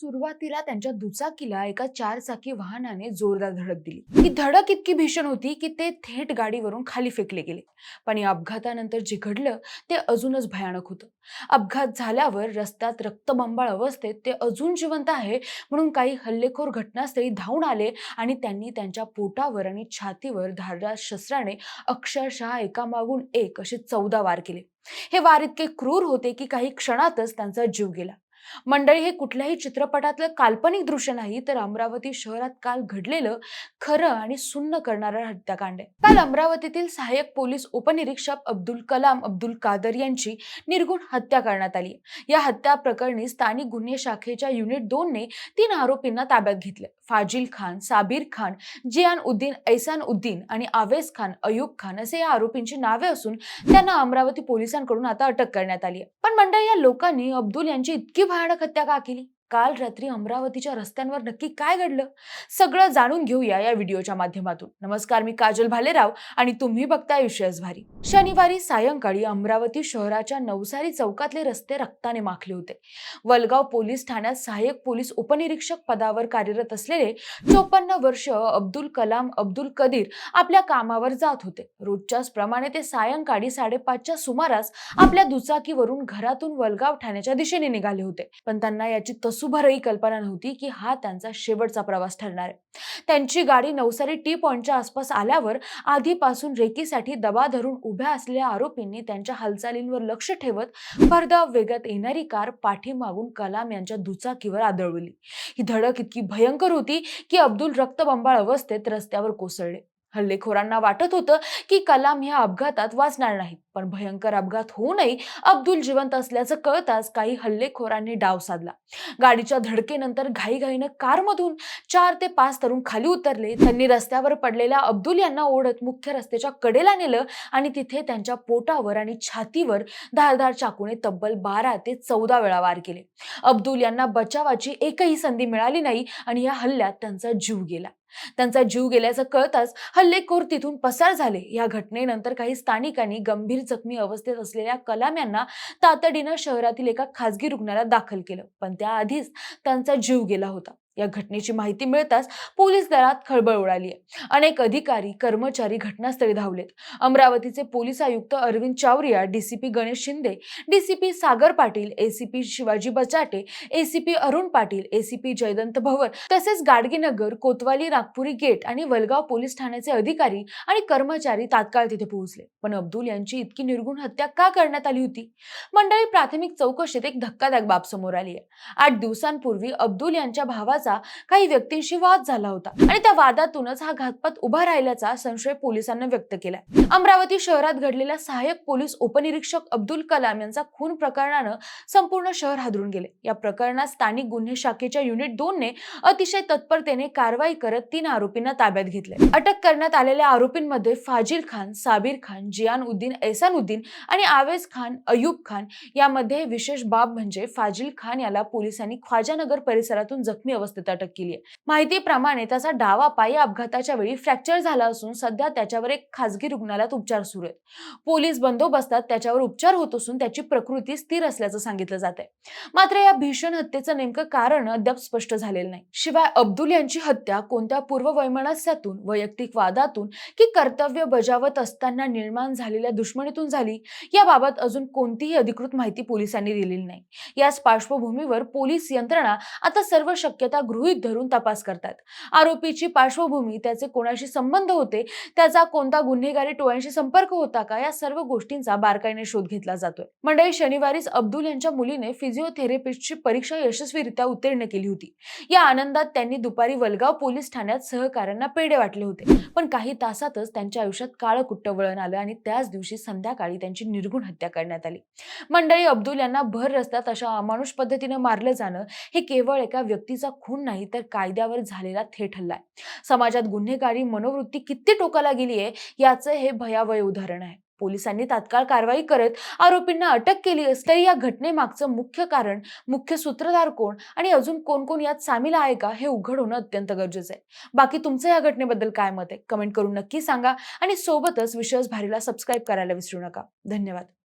सुरुवातीला त्यांच्या दुचाकीला एका चारचाकी वाहनाने जोरदार धडक दिली. ही धडक इतकी भीषण होती की ते थेट गाडीवरून खाली फेकले गेले. पण या अपघातानंतर जे घडलं ते अजूनच भयानक होतं. अपघात झाल्यावर रस्त्यात रक्तबंबाळ अवस्थेत ते अजून जिवंत आहे म्हणून काही हल्लेखोर घटनास्थळी धावून आले आणि त्यांनी त्यांच्या पोटावर आणि छातीवर धारदार शस्त्राने अक्षरशः एकामागून एक असे चौदा वार केले. हे वार इतके क्रूर होते की काही क्षणातच त्यांचा जीव गेला. मंडळी हे कुठल्याही चित्रपटातलं काल्पनिक दृश्य नाही तर अमरावती शहरात काल घडलेलं खरं आणि सुन्न करणारं हत्याकांड आहे. काल अमरावतीतील सहाय्यक पोलीस उपनिरीक्षक अब्दुल कलाम अब्दुल कादर यांची निर्गुण हत्या करण्यात आली या हत्या प्रकरणी स्थानिक गुन्हे शाखेच्या युनिट दोनने तीन आरोपींना ताब्यात घेतलं फाजिल खान साबीर खान जियान उद्दीन ऐसान उद्दीन आणि आवेस खान अयुब खान असे या आरोपींची नावे असून त्यांना अमरावती पोलिसांकडून आता अटक करण्यात आली पण मंडळी या लोकांनी अब्दुल यांची इतकी भयानक हत्या का केली? काल रात्री अमरावतीच्या रस्त्यांवर नक्की काय घडलं? सगळं जाणून घेऊया या व्हिडिओच्या माध्यमातून. नमस्कार मी काजल भालेराव आणि तुम्ही बघताय विषयच भारी. शनिवारी सायंकाळी अमरावती शहराच्या नवसारी चौकातले रस्ते रक्ताने माखले होते. वलगाव पोलीस ठाण्यात सहाय्यक पोलीस उपनिरीक्षक पदावर कार्यरत असलेले चोपन्न वर्ष अब्दुल कलाम अब्दुल कदीर आपल्या कामावर जात होते. रोजच्याच प्रमाणे ते सायंकाळी साडेपाचच्या सुमारास आपल्या दुचाकीवरून घरातून वलगाव ठाण्याच्या दिशेने निघाले होते. पण त्यांना याची तसूभरही कल्पना नव्हती की हा त्यांचा शेवटचा प्रवास ठरणार. आहे त्यांची गाडी नवसारी टी पॉइंटच्या आसपास आल्यावर आधीपासून रेकीसाठी दबा धरून उभ्या असलेल्या आरोपींनी त्यांच्या हालचालींवर लक्ष ठेवत भरधाव वेगात येणारी कार पाठीमागून कलाम यांच्या दुचाकीवर आदळवली ही धडक इतकी भयंकर होती की अब्दुल रक्तबंबाळ अवस्थेत रस्त्यावर कोसळले. हल्लेखोरांना वाटत होतं की कलाम ह्या अपघातात वाचणार नाहीत. पण भयंकर अपघात होऊनही अब्दुल जिवंत असल्याचं कळताच काही हल्लेखोरांनी डाव साधला. गाडीच्या धडकेनंतर घाईघाईनं कारमधून चार ते पाच तरुण खाली उतरले. त्यांनी रस्त्यावर पडलेल्या अब्दुल यांना ओढत मुख्य रस्त्याच्या कडेला नेलं आणि तिथे त्यांच्या पोटावर आणि छातीवर धारधार चाकूने तब्बल बारा ते चौदा वेळा वार केले. अब्दुल यांना बचावाची एकही संधी मिळाली नाही आणि या हल्ल्यात त्यांचा जीव गेला. त्यांचा जीव गेल्याचं कळताच हल्लेखोर तिथून पसार झाले. या घटनेनंतर काही स्थानिकांनी गंभीर जखमी अवस्थेत असलेल्या कलाम यांना तातडीनं शहरातील एका खासगी रुग्णालयात दाखल केलं. पण त्याआधीच त्यांचा जीव गेला होता. या घटनेची माहिती मिळताच पोलीस दलात खळबळ उडाली. आहे अनेक अधिकारी कर्मचारी घटनास्थळी धावलेत. अमरावतीचे पोलीस आयुक्त Arvind Chawaria DCP Ganesh Shinde DCP Sagar Patil ACP Shivaji Bachate ACP Arun Patil ACP Jaydant Bhavar तसेच गाडगेनगर कोतवाली नागपुरी गेट आणि वलगाव पोलीस ठाण्याचे अधिकारी आणि कर्मचारी तात्काळ तिथे पोहोचले. पण अब्दुल यांची इतकी निर्गुण हत्या का करण्यात आली होती? मंडळी प्राथमिक चौकशीत एक धक्कादायक बाब समोर आली आहे. आठ दिवसांपूर्वी अब्दुल यांच्या भावाचा काही व्यक्तींशी वाद झाला होता. आणि त्या वादातूनच हा घातपात उभा राहिल्याचा संशय पोलिसांना व्यक्त केला अमरावती शहरात घडलेल्या सहाय्यक पोलीस उपनिरीक्षक अब्दुल कलाम यांचा खून प्रकरणानं संपूर्ण शहर हादरून गेले. या प्रकरणात स्थानिक गुन्हे शाखेच्या युनिट दोन ने अतिशय तत्परतेने कारवाई करत तीन आरोपींना ताब्यात घेतले अटक करण्यात आलेल्या आरोपींमध्ये फाजिल खान साबीर खान जियान उद्दीन एहसान उद्दीन आणि आवेज खान अयुब खान यामध्ये विशेष बाब म्हणजे फाजिल खान याला पोलिसांनी ख्वाजानगर परिसरातून जखमी अवस्थेत अटक केली आहे. माहितीप्रमाणे त्याचा डावा पाय या अपघाताच्या वेळी फ्रॅक्चर झाला असून सध्या त्याच्यावर एक खासगी रुग्णालयात उपचार सुरू आहेत. पोलीस बंदोबस्तात त्याच्यावर उपचार होत असून त्याची प्रकृती स्थिर असल्याचं सांगितलं जात आहे मात्र या भीषण हत्येचं नेमकं कारण अद्याप स्पष्ट झालेलं नाही. शिवाय अब्दुल यांची हत्या कोणत्या पूर्ववैमनस्यातून वैयक्तिक वादातून की कर्तव्य बजावत असताना निर्माण झालेल्या दुश्मनीतून झाली याबाबत अजून कोणतीही अधिकृत माहिती पोलिसांनी दिलेली नाही. याच पार्श्वभूमीवर पोलीस यंत्रणा आता सर्व शक्यता गृहीत धरून तपास करतात. आरोपीची पार्श्वभूमी त्याचे कोणाशी संबंध होते त्याचा कोणता गुन्हेगारी टोळ्यांशी संपर्क होता का या सर्व गोष्टींचा बारकाईने शोध घेतला जातोय. मंडळी शनिवारीच अब्दुल यांच्या मुलीने फिजिओथेरपिस्टची परीक्षा यशस्वीरित्या उत्तीर्ण केली होती. या आनंदात त्यांनी दुपारी वलगाव पोलीस ठाण्यात सहकाऱ्यांना पेढे वाटले होते. पण काही तासातच त्यांच्या आयुष्यात काळं कुट्ट वळण आलं आणि त्याच दिवशी संध्याकाळी त्यांची निर्गुण हत्या करण्यात आली. मंडळी अब्दुल यांना भर रस्त्यात अशा अमानुष पद्धतीने मारलं जाणं हे केवळ एका व्यक्तीचा खून नाही तर कायद्यावर झालेला थेट हल्ला आहे. समाजात गुन्हेगारी मनोवृत्ती किती टोकाला गेली आहे याचं हे भयावह उदाहरण आहे. पोलिसांनी तात्काळ कारवाई करत आरोपींना अटक केली असली या घटनेमागचं मुख्य कारण मुख्य सूत्रधार कोण आणि अजून कोण कोण यात सामील आहे का हे उघड होणं अत्यंत गरजेचं आहे. बाकी तुमचं या घटनेबद्दल काय मत आहे? कमेंट करून नक्की सांगा आणि सोबतच विश्वास भारीला सबस्क्राईब करायला विसरू नका. धन्यवाद.